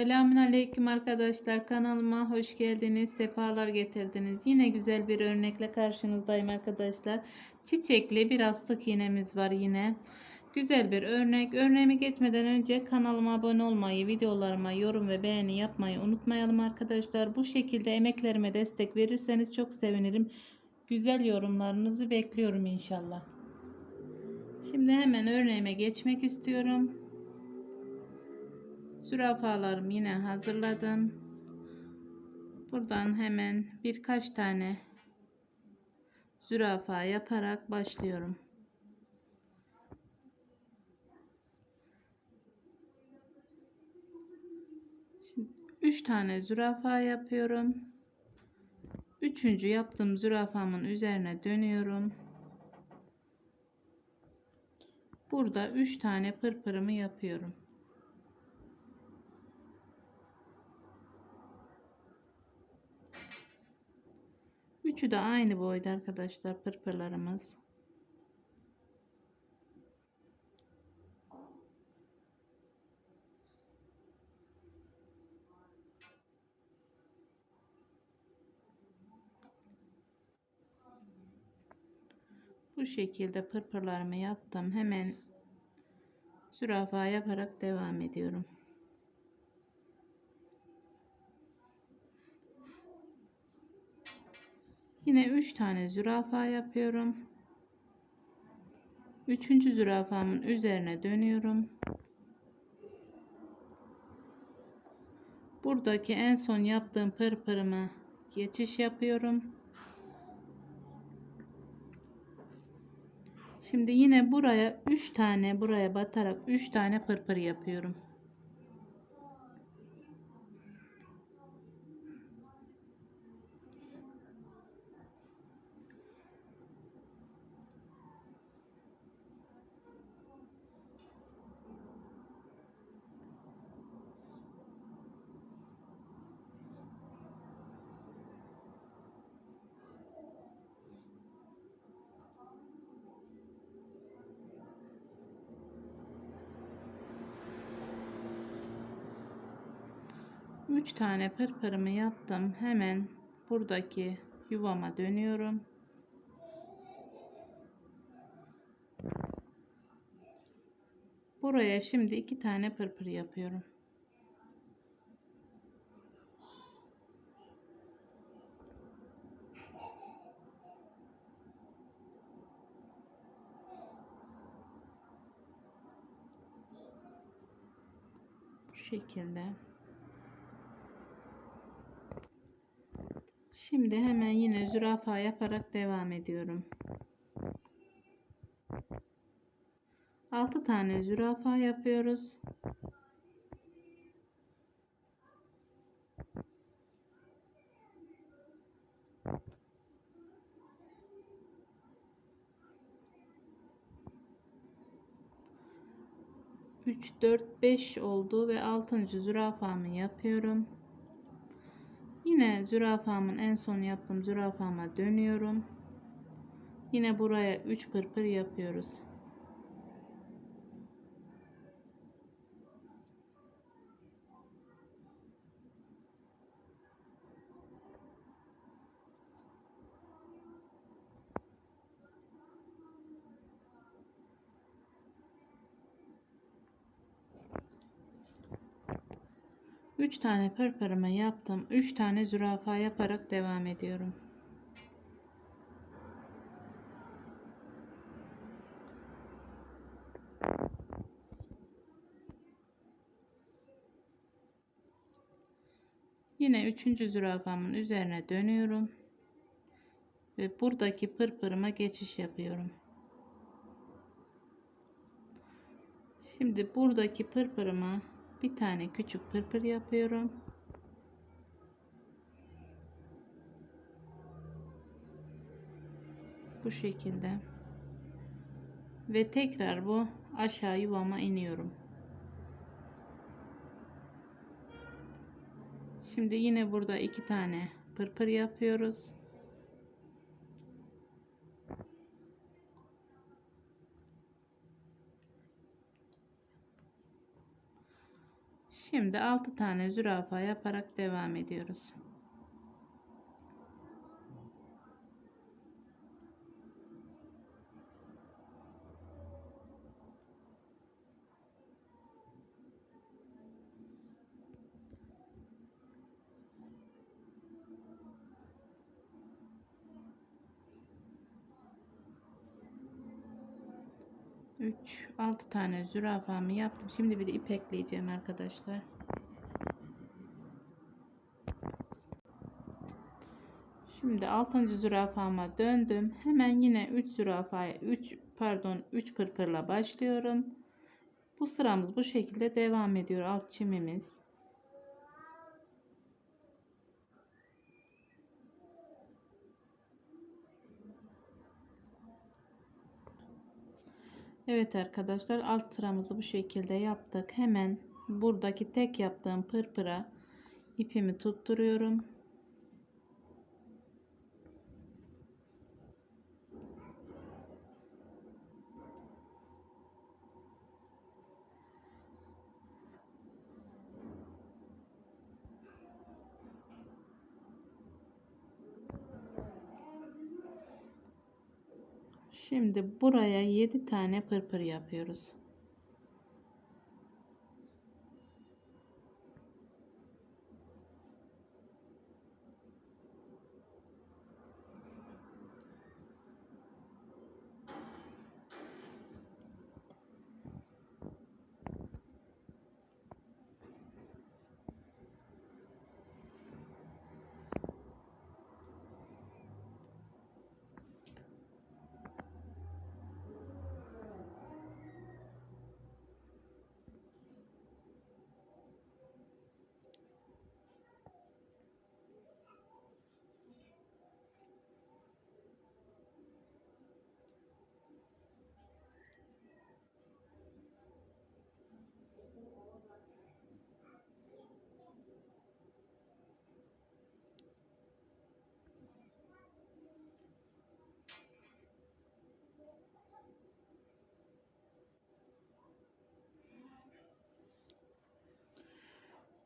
Selamünaleyküm arkadaşlar. Kanalıma hoş geldiniz. Sefalar getirdiniz. Yine güzel bir örnekle karşınızdayım arkadaşlar. Çiçekli biraz sık iğnemiz var yine. Güzel bir örnek. Örneğimi geçmeden önce kanalıma abone olmayı, videolarıma yorum ve beğeni yapmayı unutmayalım arkadaşlar. Bu şekilde emeklerime destek verirseniz çok sevinirim. Güzel yorumlarınızı bekliyorum inşallah. Şimdi hemen örneğime geçmek istiyorum. Zürafalarımı yine hazırladım. Buradan hemen birkaç tane zürafa yaparak başlıyorum. Şimdi 3 tane zürafa yapıyorum. Üçüncü yaptığım zürafamın üzerine dönüyorum. Burada 3 tane pırpırımı yapıyorum. Üçü de aynı boyda arkadaşlar pırpırlarımız. Bu şekilde pırpırlarımı yaptım. Hemen zürafa yaparak devam ediyorum. Yine 3 tane zürafa yapıyorum. Üçüncü zürafamın üzerine dönüyorum. Buradaki en son yaptığım pırpırımı geçiş yapıyorum. Şimdi yine buraya 3 tane buraya batarak 3 tane pırpır yapıyorum. Üç tane pırpırımı yaptım. Hemen buradaki yuvama dönüyorum. Buraya şimdi iki tane pırpır yapıyorum. Şekilde. Şimdi hemen yine zürafa yaparak devam ediyorum. 6 tane zürafa yapıyoruz. Üç, dört, beş oldu ve altıncı zürafamı yapıyorum. Yine zürafamın en son yaptığım zürafama dönüyorum. Yine buraya 3 pırpır yapıyoruz. Üç tane pırpırımı yaptım. Üç tane zürafa yaparak devam ediyorum. Yine üçüncü zürafamın üzerine dönüyorum. Ve buradaki pırpırıma geçiş yapıyorum. Şimdi buradaki pırpırıma bir tane küçük pırpır yapıyorum. Bu şekilde. Ve tekrar bu aşağı yuvama iniyorum. Şimdi yine burada iki tane pırpır yapıyoruz. Şimdi 6 tane zürafa yaparak devam ediyoruz. Üç, altı tane zürafamı yaptım. Şimdi bir de ip ekleyeceğim arkadaşlar. Şimdi 6. zürafama döndüm. Hemen yine 3 zürafaya 3 pardon 3 pırpırla başlıyorum. Bu sıramız bu şekilde devam ediyor alt çimimiz. Evet arkadaşlar alt sıramızı bu şekilde yaptık. Hemen buradaki tek yaptığım pırpıra ipimi tutturuyorum. Şimdi buraya 7 tane pırpır yapıyoruz.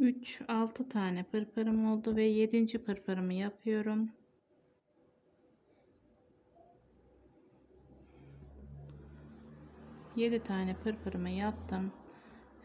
Üç, altı tane pırpırım oldu ve yedinci pırpırımı yapıyorum. Yedi tane pırpırımı yaptım.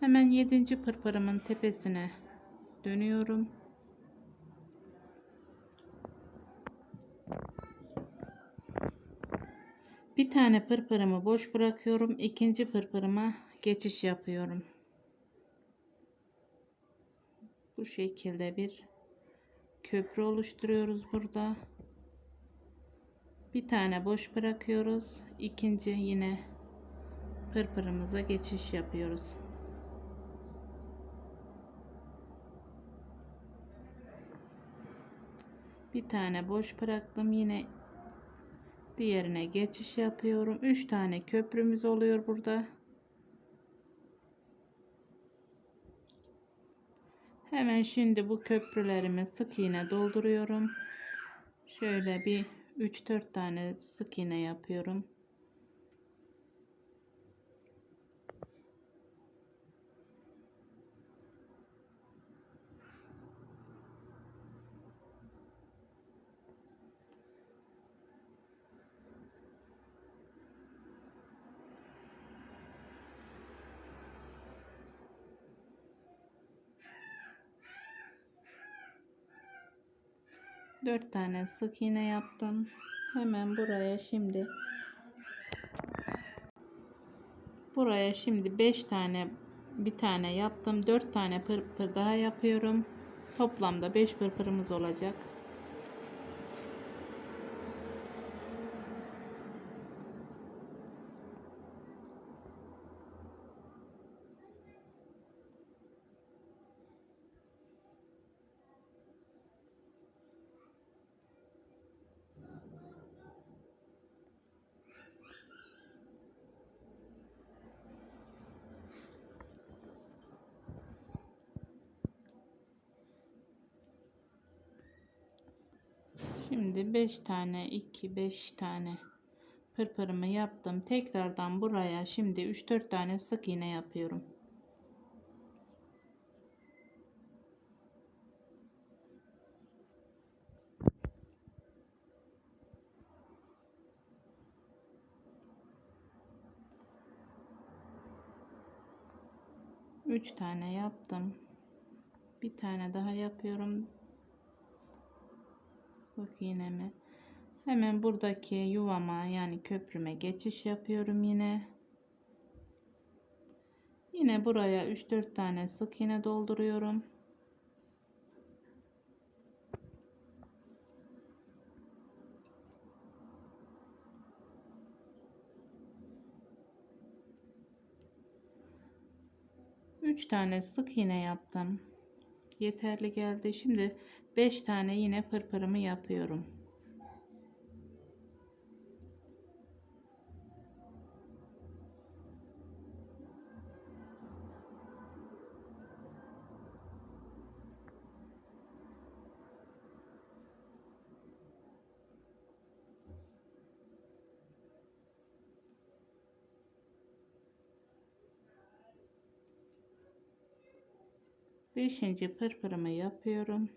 Hemen yedinci pırpırımın tepesine dönüyorum. Bir tane pırpırımı boş bırakıyorum. ikinci pırpırıma geçiş yapıyorum. Bu şekilde bir köprü oluşturuyoruz burada. Bir tane boş bırakıyoruz. İkinci yine pırpırımıza geçiş yapıyoruz. Bir tane boş bıraktım. Yine diğerine geçiş yapıyorum. 3 tane köprümüz oluyor burada. Hemen şimdi bu köprülerimi sık iğne dolduruyorum. Şöyle bir 3-4 tane sık iğne yapıyorum. Dört tane sık iğne yaptım. Hemen buraya şimdi buraya şimdi 5 tane bir tane yaptım. 4 tane pırpır daha yapıyorum. Toplamda 5 pırpırımız olacak. Şimdi 5 tane 2 5 tane pırpırımı yaptım. Tekrardan buraya şimdi 3-4 tane sık iğne yapıyorum. Üç tane yaptım. Bir tane daha yapıyorum. Sık iğnemi. Hemen buradaki yuvama yani köprüme geçiş yapıyorum yine. Yine buraya 3-4 tane sık iğne dolduruyorum. Üç tane sık iğne yaptım. Yeterli geldi. Şimdi 5 tane yine pırpırımı yapıyorum. Beşinci pırpırımı yapıyorum.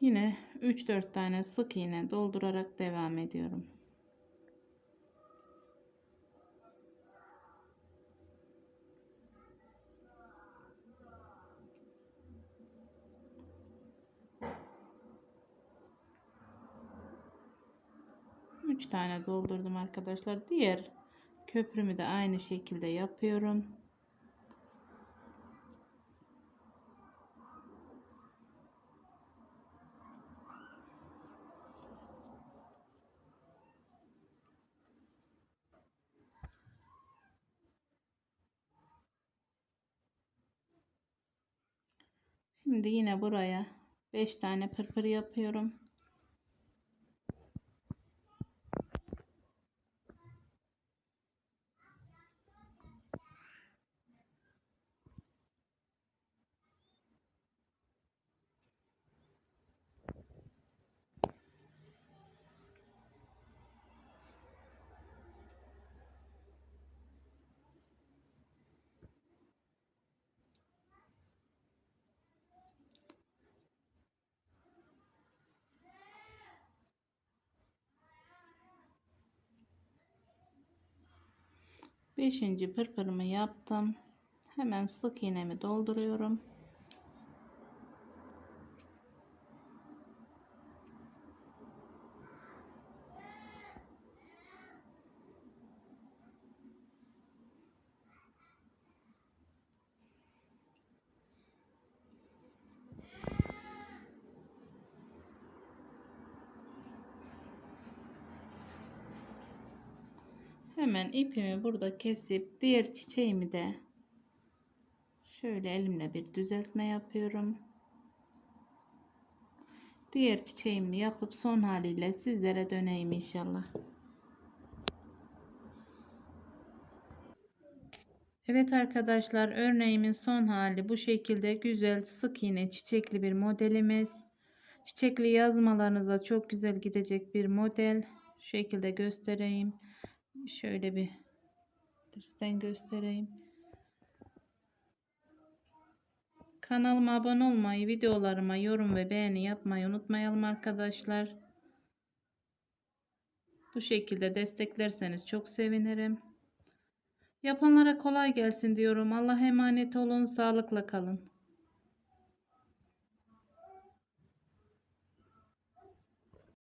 Yine 3-4 tane sık iğne doldurarak devam ediyorum. Üç tane doldurdum arkadaşlar. Diğer köprümü de aynı şekilde yapıyorum. Şimdi yine buraya 5 tane pırpır yapıyorum. Beşinci pırpırımı yaptım. Hemen sık iğnemi dolduruyorum. Hemen ipimi burada kesip diğer çiçeğimi de şöyle elimle bir düzeltme yapıyorum. Diğer çiçeğimi yapıp son haliyle sizlere döneyim inşallah. Evet arkadaşlar örneğimin son hali bu şekilde güzel sık iğne çiçekli bir modelimiz. Çiçekli yazmalarınıza çok güzel gidecek bir model. Şu şekilde göstereyim. Şöyle bir tersten göstereyim. Kanalıma abone olmayı, videolarıma yorum ve beğeni yapmayı unutmayalım arkadaşlar. Bu şekilde desteklerseniz çok sevinirim. Yapanlara kolay gelsin diyorum. Allah'a emanet olun. Sağlıkla kalın.